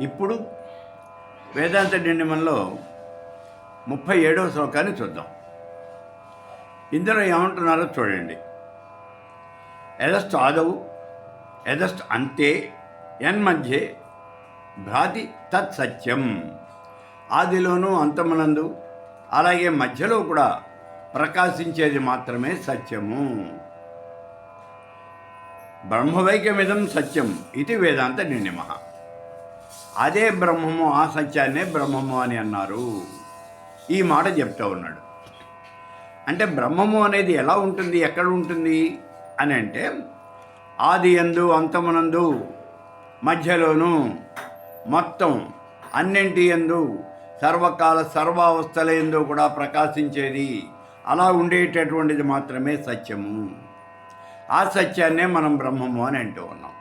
ఇప్పుడు వేదాంత డిండిమంలో ముప్పై ఏడవ శ్లోకాన్ని చూద్దాం. ఇందులో ఏమంటున్నారో చూడండి. ఎదస్ట్ ఆదవు ఎదస్ట్ అంతే ఎన్మధ్యే భ్రాతి తత్ సత్యం. ఆదిలోనూ అంతమునందు అలాగే మధ్యలో కూడా ప్రకాశించేది మాత్రమే సత్యము. బ్రహ్మవైక్యమిదం సత్యం ఇది వేదాంత నిర్ణిమ అదే బ్రహ్మము ఆ సత్యాన్నే బ్రహ్మము అని అన్నారు. ఈ మాట చెప్తూ ఉన్నాడు. అంటే బ్రహ్మము అనేది ఎలా ఉంటుంది ఎక్కడ ఉంటుంది అని అంటే ఆది ఎందు అంతమునందు మధ్యలోను మొత్తం అన్నింటి ఎందు సర్వకాల సర్వావస్థల ఎందు కూడా ప్రకాశించేది అలా ఉండేటటువంటిది మాత్రమే సత్యము. ఆ సత్యాన్నే మనం బ్రహ్మము అని అంటూ ఉన్నాం.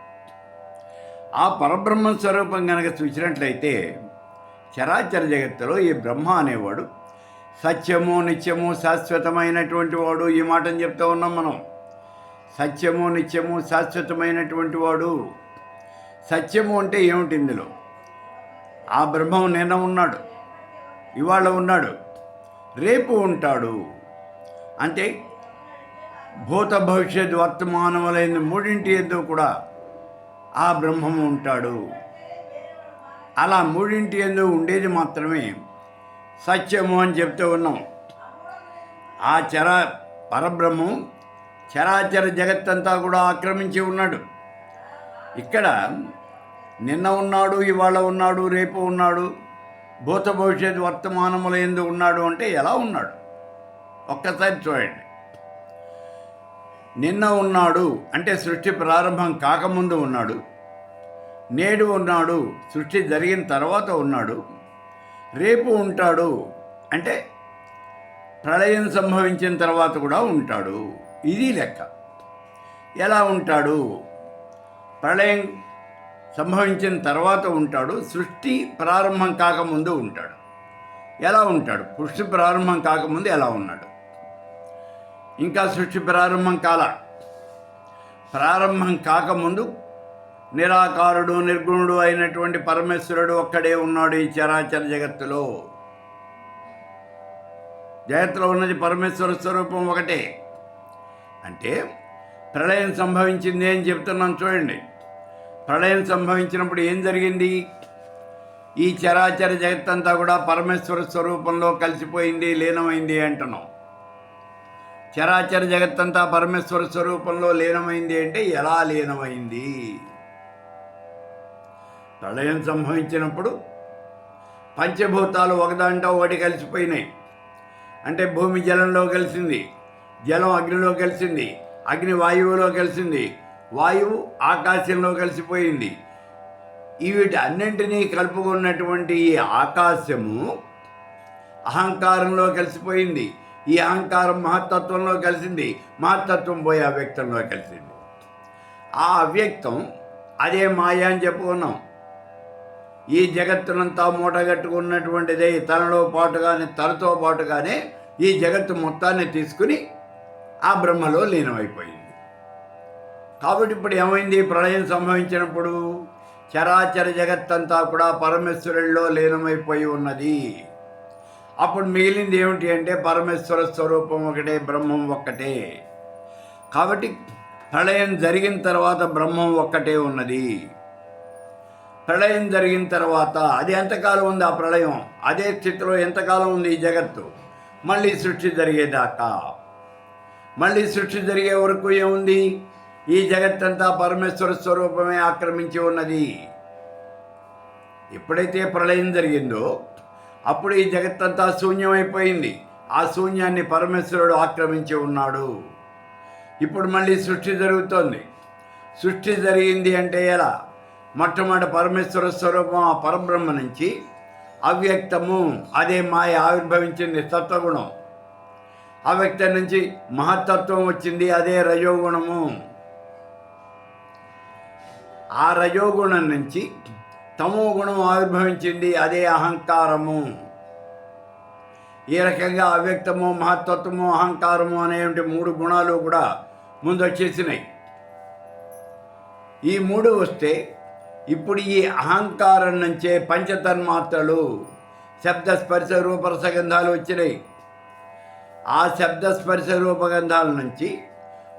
ఆ పరబ్రహ్మ స్వరూపం కనుక చూసినట్లయితే చరాచర జగత్తులో ఈ బ్రహ్మ అనేవాడు సత్యము నిత్యము శాశ్వతమైనటువంటి వాడు ఈ మాటను చెప్తూ ఉన్నాం మనం. సత్యము నిత్యము శాశ్వతమైనటువంటి వాడు. సత్యము అంటే ఏమిటి ఇందులో? ఆ బ్రహ్మం నిన్న ఉన్నాడు ఇవాళ ఉన్నాడు రేపు ఉంటాడు. అంటే భూత భవిష్యత్ వర్తమానములైన మూడింటి ఎందు కూడా ఆ బ్రహ్మము ఉంటాడు. అలా మూడింటి ఎందు ఉండేది మాత్రమే సత్యము అని చెప్తూ ఉన్నాం. ఆ చర పరబ్రహ్మం చరాచర జగత్తంతా కూడా ఆక్రమించి ఉన్నాడు. ఇక్కడ నిన్న ఉన్నాడు ఇవాళ ఉన్నాడు రేపు ఉన్నాడు భూత భవిష్యత్ వర్తమానముల ఎందు ఉన్నాడు అంటే ఎలా ఉన్నాడు? ఒక్కసారి చూడండి. నిన్న ఉన్నాడు అంటే సృష్టి ప్రారంభం కాకముందు ఉన్నాడు. నేడు ఉన్నాడు సృష్టి జరిగిన తర్వాత ఉన్నాడు. రేపు ఉంటాడు అంటే ప్రళయం సంభవించిన తర్వాత కూడా ఉంటాడు. ఇది లెక్క. ఎలా ఉంటాడు? ప్రళయం సంభవించిన తర్వాత ఉంటాడు సృష్టి ప్రారంభం కాకముందు ఉంటాడు. ఎలా ఉంటాడు? సృష్టి ప్రారంభం కాకముందు ఎలా ఉన్నాడు? ఇంకా సృష్టి ప్రారంభం కాల. ప్రారంభం కాకముందు నిరాకారుడు నిర్గుణుడు అయినటువంటి పరమేశ్వరుడు ఒక్కడే ఉన్నాడు ఈ చరాచర జగత్తులో. జగత్తులో ఉన్నది పరమేశ్వర స్వరూపం ఒకటే. అంటే ప్రళయం సంభవించింది అని చెప్తున్నాం చూడండి. ప్రళయం సంభవించినప్పుడు ఏం జరిగింది? ఈ చరాచర జగత్తంతా కూడా పరమేశ్వర స్వరూపంలో కలిసిపోయింది లీనమైంది అంటున్నాం. చరాచర జగత్తంతా పరమేశ్వర స్వరూపంలో లీనమైంది అంటే ఎలా లీనమైంది? ప్రళయం సంభవించినప్పుడు పంచభూతాలు ఒకదాంటో ఒకటి కలిసిపోయినాయి. అంటే భూమి జలంలో కలిసింది జలం అగ్నిలో కలిసింది అగ్ని వాయువులో కలిసింది వాయువు ఆకాశంలో కలిసిపోయింది. వీటి అన్నింటినీ కలుపుకున్నటువంటి ఈ ఆకాశము అహంకారంలో కలిసిపోయింది. ఈ అహంకారం మహత్తత్వంలో కలిసింది మహత్తత్వం పోయి అవ్యక్తంలో కలిసింది. ఆ అవ్యక్తం అదే మాయ అని చెప్పుకున్నాం. ఈ జగత్తునంతా మూటగట్టుకున్నటువంటిదే తనలో పాటుగానే తనతో పాటుగానే ఈ జగత్తు మొత్తాన్ని తీసుకుని ఆ బ్రహ్మలో లీనమైపోయింది. కాబట్టి ఇప్పుడు ఏమైంది? ప్రళయం సంభవించినప్పుడు చరాచర జగత్తంతా కూడా పరమేశ్వరుల్లో లీనమైపోయి ఉన్నది. అప్పుడు మిగిలింది ఏమిటి అంటే పరమేశ్వర స్వరూపం ఒకటే బ్రహ్మం ఒక్కటే. కాబట్టి ప్రళయం జరిగిన తర్వాత బ్రహ్మం ఒక్కటే ఉన్నది. ప్రళయం జరిగిన తర్వాత అది ఎంతకాలం ఉంది ఆ ప్రళయం? అదే స్థితిలో ఎంతకాలం ఉంది ఈ జగత్తు? మళ్ళీ సృష్టి జరిగేదాకా. మళ్ళీ సృష్టి జరిగే వరకు ఏముంది? ఈ జగత్తంతా పరమేశ్వర స్వరూపమే ఆక్రమించి ఉన్నది. ఎప్పుడైతే ప్రళయం జరిగిందో అప్పుడు ఈ జగత్తంతా శూన్యమైపోయింది. ఆ శూన్యాన్ని పరమేశ్వరుడు ఆక్రమించి ఉన్నాడు. ఇప్పుడు మళ్ళీ సృష్టి జరుగుతోంది. సృష్టి జరిగింది అంటే ఎలా? మొట్టమొదటి పరమేశ్వర స్వరూపం ఆ పరబ్రహ్మ నుంచి అవ్యక్తము అదే మాయ ఆవిర్భవించింది తత్వగుణం. అవ్యక్తం నుంచి మహత్తత్వం వచ్చింది అదే రజోగుణము. ఆ రజోగుణం నుంచి తమో గుణం ఆవిర్భవించింది అదే అహంకారము. ఈ రకంగా అవ్యక్తము మహత్తత్వము అహంకారము అనేటువంటి మూడు గుణాలు కూడా ముందు వచ్చేసినాయి ఈ మూడు వస్తే ఇప్పుడు ఈ అహంకారం నుంచే పంచతన్మాత్రలు శబ్ద స్పర్శ రూపరసగంధాలు వచ్చినాయి. ఆ శబ్ద స్పర్శ రూపగంధాల నుంచి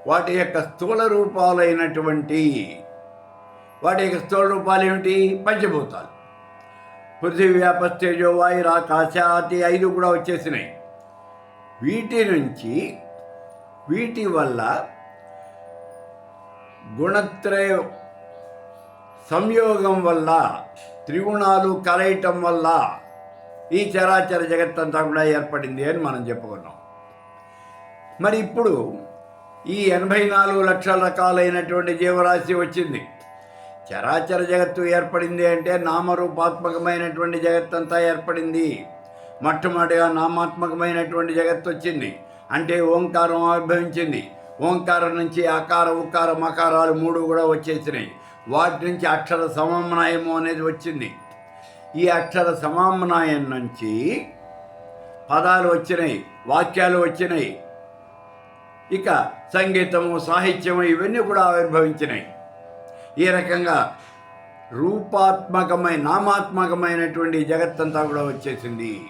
వాటి యొక్క స్థూల రూపాలైనటువంటి వాటి యొక్క స్థూల రూపాలు ఏమిటి? పంచభూతాలు. పృథివీ వ్యాపస్తేజో వాయు ఆకాశాతి ఐదు కూడా వచ్చేసినాయి. వీటి నుంచి వీటి వల్ల గుణత్రయ సంయోగం వల్ల త్రిగుణాలు కలయటం వల్ల ఈ చరాచర జగత్తంతా కూడా ఏర్పడింది అని మనం చెప్పుకున్నాం. మరి ఇప్పుడు ఈ ఎనభై నాలుగు లక్షల రకాలైనటువంటి జీవరాశి వచ్చింది. చరాచర జగత్తు ఏర్పడింది అంటే నామరూపాత్మకమైనటువంటి జగత్తంతా ఏర్పడింది. మొట్టమొదటిగా నామాత్మకమైనటువంటి జగత్తు వచ్చింది. అంటే ఓంకారం ఆవిర్భవించింది. ఓంకారం నుంచి ఆకార ఉకార మకారాలు మూడు కూడా వచ్చేసినాయి. వాటి నుంచి అక్షర సమన్వయము అనేది వచ్చింది. ఈ అక్షర సమన్వయం నుంచి పదాలు వచ్చినాయి వాక్యాలు వచ్చినాయి. ఇక సంగీతము సాహిత్యము ఇవన్నీ కూడా ఆవిర్భవించినాయి. ఈ రకంగా రూపాత్మకమైన నామాత్మకమైనటువంటి జగత్తంతా కూడా వచ్చేసింది.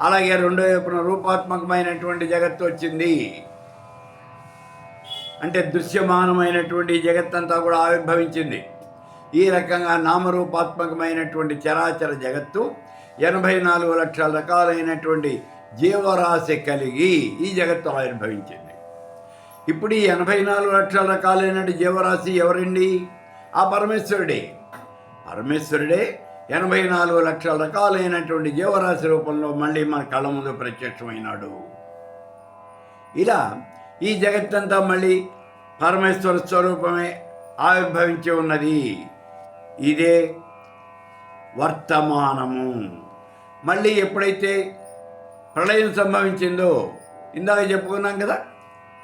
అలాగే రెండో వైపున రూపాత్మకమైనటువంటి జగత్తు వచ్చింది. అంటే దృశ్యమానమైనటువంటి జగత్తంతా కూడా ఆవిర్భవించింది. ఈ రకంగా నామరూపాత్మకమైనటువంటి చరాచర జగత్తు ఎనభై నాలుగు లక్షల రకాలైనటువంటి జీవరాశి కలిగి ఈ జగత్తు ఆవిర్భవించింది. ఇప్పుడు ఈ ఎనభై నాలుగు లక్షల రకాలైనటువంటి జీవరాశి ఎవరండి? ఆ పరమేశ్వరుడే. పరమేశ్వరుడే ఎనభై నాలుగు లక్షల రకాలైనటువంటి జీవరాశి రూపంలో మళ్ళీ మన కళ్ళ ముందు ప్రత్యక్షమైనాడు. ఇలా ఈ జగత్తంతా మళ్ళీ పరమేశ్వర స్వరూపమే ఆవిర్భవించి ఉన్నది. ఇదే వర్తమానము. మళ్ళీ ఎప్పుడైతే ప్రళయం సంభవించిందో ఇందాక చెప్పుకున్నాం కదా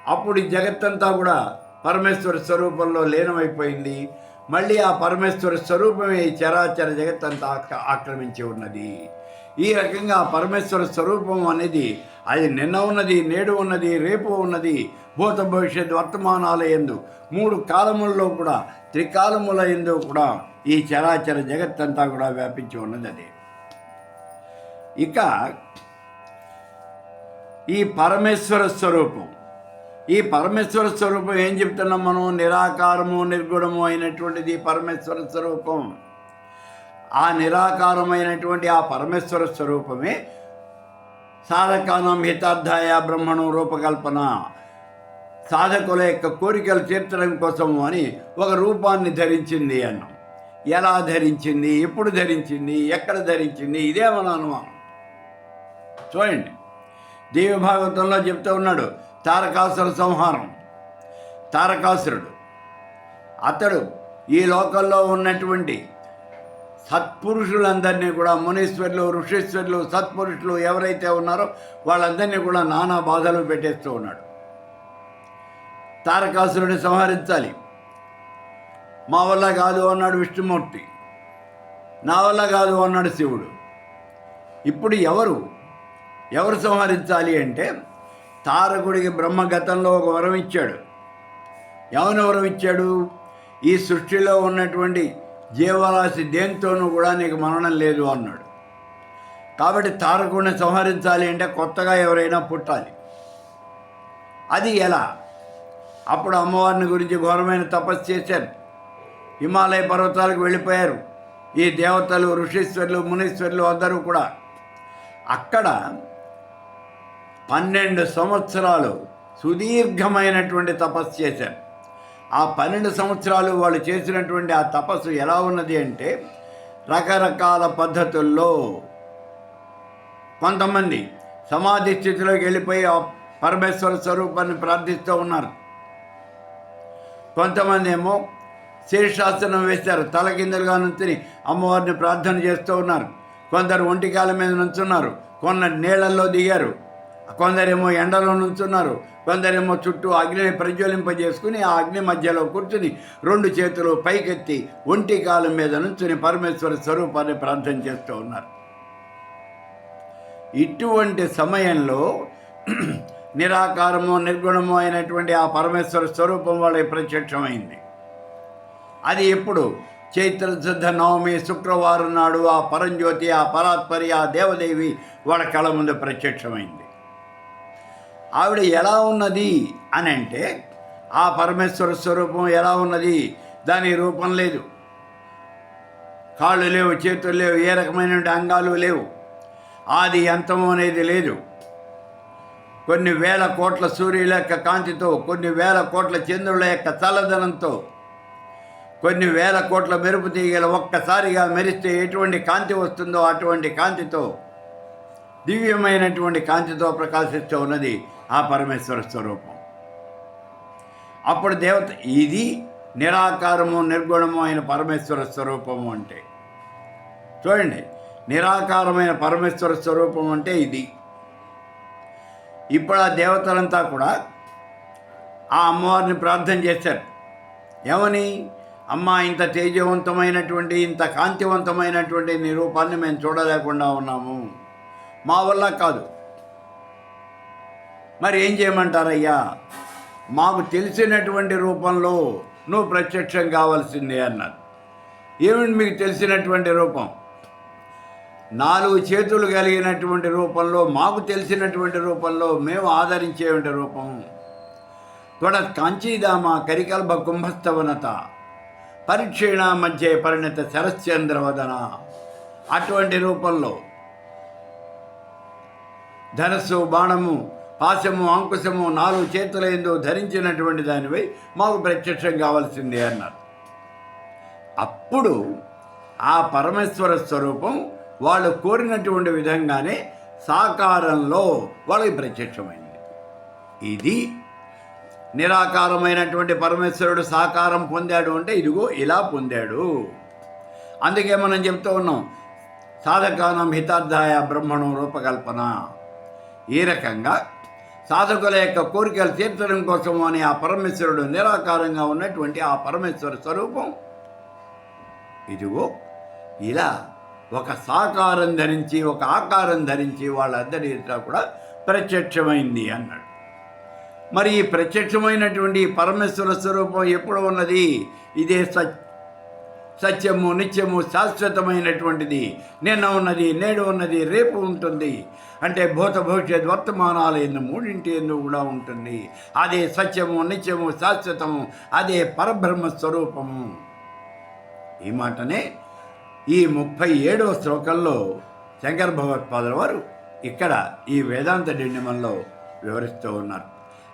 అప్పుడు ఈ జగత్తంతా కూడా పరమేశ్వర స్వరూపంలో లీనమైపోయింది. మళ్ళీ ఆ పరమేశ్వర స్వరూపమే ఈ చరాచర జగత్తంతా ఆక్రమించి ఉన్నది. ఈ రకంగా పరమేశ్వర స్వరూపం అనేది అది నిన్న ఉన్నది నేడు ఉన్నది రేపు ఉన్నది భూత భవిష్యత్ వర్తమానాల ఎందు మూడు కాలముల్లో కూడా త్రికాలముల ఎందు కూడా ఈ చరాచర జగత్తంతా కూడా వ్యాపించి ఉన్నది అది. ఇక ఈ పరమేశ్వర స్వరూపం ఈ పరమేశ్వర స్వరూపం ఏం చెప్తున్నాం మనం? నిరాకారము నిర్గుణము అయినటువంటిది పరమేశ్వర స్వరూపం. ఆ నిరాకారమైనటువంటి ఆ పరమేశ్వర స్వరూపమే సాధకానం హితార్థాయ బ్రహ్మణం రూపకల్పన. సాధకుల యొక్క కోరికలు తీర్చడం కోసము అని ఒక రూపాన్ని ధరించింది అన్నాం. ఎలా ధరించింది? ఎప్పుడు ధరించింది? ఎక్కడ ధరించింది? ఇదే మన అనుమానం. చూడండి. దేవి భాగవతంలో చెప్తూ ఉన్నాడు తారకాసుర సంహారం. తారకాసురుడు. అతడు ఈ లోకంలో ఉన్నటువంటి సత్పురుషులందరినీ కూడా మునీశ్వరులు ఋషీశ్వరులు సత్పురుషులు ఎవరైతే ఉన్నారో వాళ్ళందరినీ కూడా నానా బాధలు పెట్టేస్తూ ఉన్నాడు. తారకాసురుడిని సంహరించాలి. మా వల్ల కాదు అన్నాడు విష్ణుమూర్తి. నా వల్ల కాదు అన్నాడు శివుడు. ఇప్పుడు ఎవరు ఎవరు సంహరించాలి అంటే తారకుడికి బ్రహ్మ గతంలో ఒక వరం ఇచ్చాడు. ఎవరిని వరం ఇచ్చాడు? ఈ సృష్టిలో ఉన్నటువంటి జీవరాశి దేంతోనూ కూడా నీకు మరణం లేదు అన్నాడు. కాబట్టి తారకుడిని సంహరించాలి అంటే కొత్తగా ఎవరైనా పుట్టాలి. అది ఎలా? అప్పుడు అమ్మవారిని గురించి ఘోరమైన తపస్సు చేశారు. హిమాలయ పర్వతాలకు వెళ్ళిపోయారు. ఈ దేవతలు ఋషీశ్వరులు మునీశ్వరులు అందరూ కూడా. అక్కడ పన్నెండు సంవత్సరాలు సుదీర్ఘమైనటువంటి తపస్సు చేశారు. ఆ పన్నెండు సంవత్సరాలు వాళ్ళు చేసినటువంటి ఆ తపస్సు ఎలా ఉన్నది అంటే రకరకాల పద్ధతుల్లో కొంతమంది సమాధి స్థితిలోకి వెళ్ళిపోయి ఆ పరమేశ్వర స్వరూపాన్ని ప్రార్థిస్తూ ఉన్నారు. కొంతమంది ఏమో శీర్షాసనం వేశారు తల కిందలుగా నుంచుని అమ్మవారిని ప్రార్థన చేస్తూ ఉన్నారు. కొందరు ఒంటికాల మీద నుంచున్నారు కొన్న నీళ్ళల్లో దిగారు. కొందరేమో ఎండలో నుంచున్నారు కొందరేమో చుట్టూ అగ్నిని ప్రజ్వలింపజేసుకుని ఆ అగ్ని మధ్యలో కూర్చుని రెండు చేతులు పైకెత్తి ఒంటి కాలం మీద నుంచుని పరమేశ్వర స్వరూపాన్ని ప్రార్థన చేస్తూ ఉన్నారు. ఇటువంటి సమయంలో నిరాకారము నిర్గుణము అయినటువంటి ఆ పరమేశ్వర స్వరూపం వాళ్ళకి ప్రత్యక్షమైంది. అది ఎప్పుడు? చైత్ర శుద్ధ నవమి శుక్రవారం నాడు ఆ పరంజ్యోతి ఆ పరాత్పరి ఆ దేవదేవి వాళ్ళ కళ ముందు ప్రత్యక్షమైంది. ఆవిడ ఎలా ఉన్నది అని అంటే ఆ పరమేశ్వర స్వరూపం ఎలా ఉన్నది? దాని రూపం లేదు. కాళ్ళు లేవు చేతులు లేవు ఏ రకమైన అంగాలు లేవు. ఆది అంతము అనేది లేదు. కొన్ని వేల కోట్ల సూర్యుల యొక్క కాంతితో కొన్ని వేల కోట్ల చంద్రుల యొక్క చల్లదనంతో కొన్ని వేల కోట్ల మెరుపు తీగల ఒక్కసారిగా మెరిస్తే ఎటువంటి కాంతి వస్తుందో అటువంటి కాంతితో దివ్యమైనటువంటి కాంతితో ప్రకాశిస్తూ ఉన్నది. ఆ పరమేశ్వర స్వరూపం. అప్పుడు దేవత ఇది నిరాకారము నిర్గుణము అయిన పరమేశ్వర స్వరూపము అంటే. చూడండి నిరాకారమైన పరమేశ్వర స్వరూపం అంటే ఇది. ఇప్పుడు ఆ దేవతలంతా కూడా ఆ అమ్మవారిని ప్రార్థన చేశారు. ఏమని? అమ్మ ఇంత తేజవంతమైనటువంటి ఇంత కాంతివంతమైనటువంటి నీ రూపాన్ని మేము చూడలేకుండా ఉన్నాము. మా వల్ల కాదు. మరి ఏం చేయమంటారయ్యా? మాకు తెలిసినటువంటి రూపంలో నువ్వు ప్రత్యక్షం కావాల్సిందే అన్నారు ఏమిటి మీకు తెలిసినటువంటి రూపం? నాలుగు చేతులు కలిగినటువంటి రూపంలో మాకు తెలిసినటువంటి రూపంలో మేము ఆదరించేటువంటి రూపం. త్వడ కాంచీదామ కరికల్భ కుంభస్థవనత పరిక్షీణ మధ్య పరిణత శరశ్చంద్రవదన అటువంటి రూపంలో ధనస్సు బాణము పాశము అంకుశము నాలుగు చేతుల ఎందు ధరించినటువంటి దానిపై మాకు ప్రత్యక్షం కావాల్సిందే అన్నారు. అప్పుడు ఆ పరమేశ్వర స్వరూపం వాళ్ళు కోరినటువంటి విధంగానే సాకారంలో వాళ్ళకి ప్రత్యక్షమైంది. ఇది నిరాకారమైనటువంటి పరమేశ్వరుడు సాకారం పొందాడు అంటే ఇదిగో ఇలా పొందాడు. అందుకే మనం చెప్తూ ఉన్నాం సాధకానం హితార్థాయ బ్రహ్మణం రూపకల్పన. ఈ రకంగా సాధకుల యొక్క కోరికలు తీర్చడం కోసము అని ఆ పరమేశ్వరుడు నిరాకారంగా ఉన్నటువంటి ఆ పరమేశ్వర స్వరూపం. ఇదిగో ఇలా ఒక సాకారం ధరించి ఒక ఆకారం ధరించి వాళ్ళందరి ఎదుట కూడా ప్రత్యక్షమైంది అన్నాడు. మరి ఈ ప్రత్యక్షమైనటువంటి పరమేశ్వర స్వరూపం ఎప్పుడు ఉన్నది? ఇదే సత్ సత్యము నిత్యము శాశ్వతమైనటువంటిది. నిన్న ఉన్నది నేడు ఉన్నది రేపు ఉంటుంది. అంటే భూత భవిష్యత్ వర్తమానాలు ఎందు మూడింటి ఎందు కూడా ఉంటుంది. అదే సత్యము నిత్యము శాశ్వతము అదే పరబ్రహ్మ స్వరూపము. ఈ మాటనే ఈ ముప్పై ఏడవ శ్లోకంలో శంకర భగవత్పాదుల వారు ఇక్కడ ఈ వేదాంత డిండిమంలో వివరిస్తూ ఉన్నారు.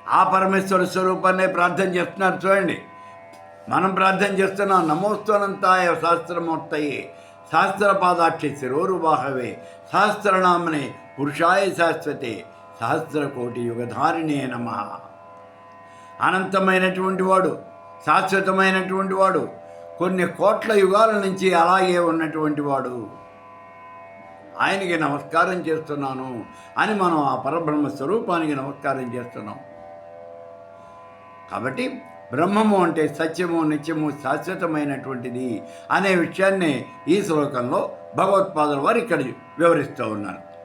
ఆ పరమేశ్వర స్వరూపాన్ని ప్రార్థన చేస్తున్నారు చూడండి. మనం ప్రార్థన చేస్తున్నాం నమోస్తనంతాయ శాస్త్రమూర్తయే శాస్త్రపాదాక్షి శిరోరువాహవే సహస్రనామనే పురుషాయ శాశ్వతే సహస్రకోటి యుగధారిణే నమ. అనంతమైనటువంటి వాడు శాశ్వతమైనటువంటి వాడు కొన్ని కోట్ల యుగాల నుంచి అలాగే ఉన్నటువంటి వాడు. ఆయనకి నమస్కారం చేస్తున్నాను అని మనం ఆ పరబ్రహ్మ స్వరూపానికి నమస్కారం చేస్తున్నాం. కాబట్టి బ్రహ్మము అంటే సత్యము నిత్యము శాశ్వతమైనటువంటిది అనే విషయాన్ని ఈ శ్లోకంలో భగవత్పాదుల వారు ఇక్కడ వివరిస్తూ ఉన్నారు.